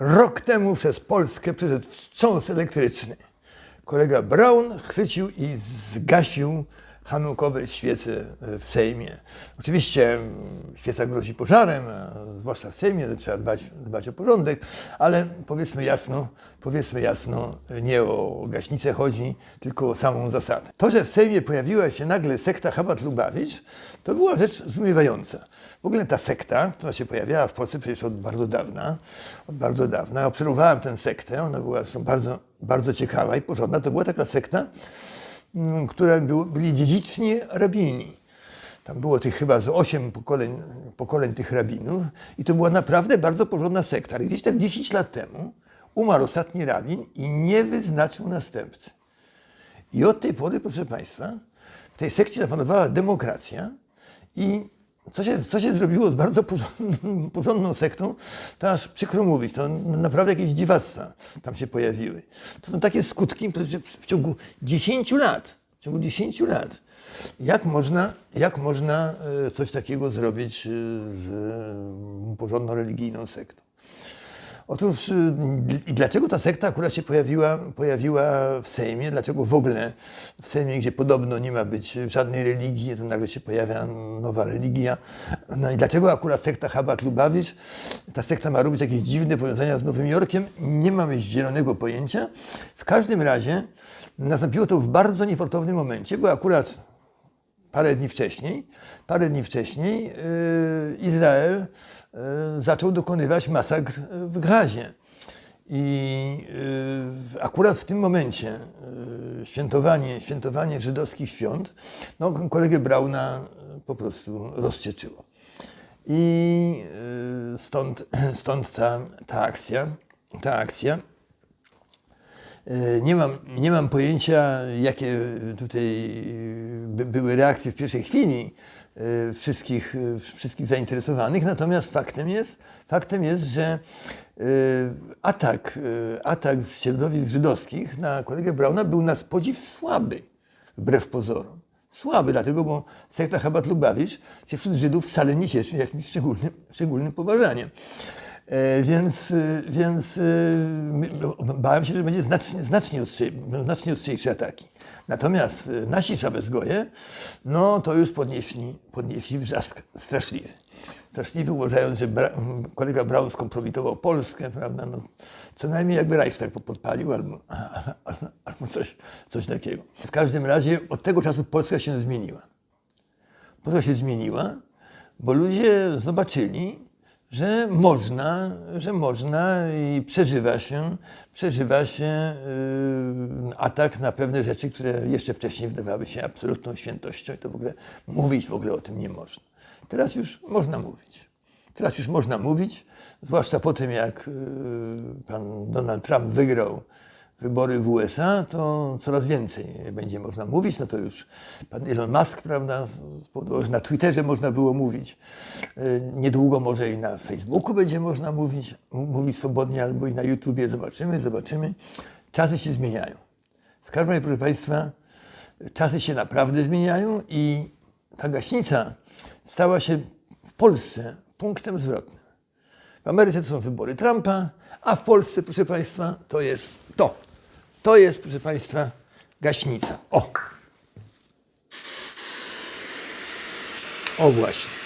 Rok temu przez Polskę przeszedł wstrząs elektryczny. Kolega Braun chwycił i zgasił hanukowe świece w Sejmie. Oczywiście mm, świeca grozi pożarem, a zwłaszcza w Sejmie, trzeba dbać, dbać o porządek, ale powiedzmy jasno, powiedzmy jasno, nie o gaśnicę chodzi, tylko o samą zasadę. To, że w Sejmie pojawiła się nagle sekta Chabat Lubawicz, to była rzecz zdumiewająca. W ogóle ta sekta, która się pojawiała w Polsce przecież od bardzo dawna, od bardzo dawna, obserwowałem tę sektę, ona była bardzo, bardzo ciekawa i porządna, to była taka sekta, był, byli dziedziczni rabini. Tam było tych chyba z osiem pokoleń, pokoleń tych rabinów i to była naprawdę bardzo porządna sekta. Ale gdzieś tak 10 lat temu umarł ostatni rabin i nie wyznaczył następcy. I od tej pory, proszę Państwa, w tej sekcie zapanowała demokracja i co się, co się zrobiło z bardzo porządną, sektą, to aż przykro mówić, to naprawdę jakieś dziwactwa tam się pojawiły. To są takie skutki w ciągu 10 lat, w ciągu 10 lat, jak można, jak można e, coś takiego zrobić e, z e, porządną religijną sektą? Otóż y, i dlaczego ta sekta akurat się pojawiła, pojawiła w Sejmie? Dlaczego w ogóle w Sejmie, gdzie podobno nie ma być żadnej religii, to nagle się pojawia nowa religia? No i dlaczego akurat sekta Chabat Lubawicz? Ta sekta ma robić jakieś dziwne powiązania z Nowym Jorkiem? Nie mamy zielonego pojęcia. W każdym razie nastąpiło to w bardzo niefortownym momencie, bo akurat parę dni wcześniej, parę dni wcześniej yy, Izrael yy, zaczął dokonywać masakr w Gazie. I yy, akurat w tym momencie świętowanie, świętowanie żydowskich świąt no, kolegę Brauna po prostu rozcieczyło. I stąd, stąd ta, ta akcja, ta akcja. E, Nie mam, nie mam pojęcia, jakie tutaj by, były reakcje w pierwszej chwili e, wszystkich, e, wszystkich zainteresowanych, natomiast faktem jest, faktem jest, że e, atak, e, atak z środowisk żydowskich na kolegę Brauna był na podziw słaby, wbrew pozorom. Słaby, dlatego, bo sekta Chabat Lubawicz się wśród Żydów wcale nie cieszy jakimś szczególnym, szczególnym poważaniem. E, Więc, e, więc e, bałem się, że będzie znacznie, znacznie, ostrzej, znacznie ostrzejsze ataki. Natomiast nasi szabezgoje, no to już podnieśli, podnieśli wrzask straszliwy. Straszliwy, uważając, że Bra kolega Braun skompromitował Polskę, prawda? No, co najmniej jakby Reichstag podpalił albo, albo coś, coś takiego. W każdym razie od tego czasu Polska się zmieniła. Polska się zmieniła, bo ludzie zobaczyli, że można, że można i przeżywa się, przeżywa się yy, atak na pewne rzeczy, które jeszcze wcześniej wydawały się absolutną świętością i to w ogóle mówić w ogóle o tym nie można. Teraz już można mówić. Teraz już można mówić, zwłaszcza po tym, jak yy, pan Donald Trump wygrał wybory w USA, to coraz więcej będzie można mówić. No to już pan Elon Musk, prawda, spowodował, że na Twitterze można było mówić. Yy, Niedługo może i na Facebooku będzie można mówić, mówić swobodnie, albo i na YouTubie. Zobaczymy, zobaczymy. Czasy się zmieniają. W każdym razie, proszę Państwa, czasy się naprawdę zmieniają i ta gaśnica stała się w Polsce punktem zwrotnym. W Ameryce to są wybory Trumpa, a w Polsce, proszę Państwa, to jest to. To jest, proszę Państwa, gaśnica. O! O właśnie.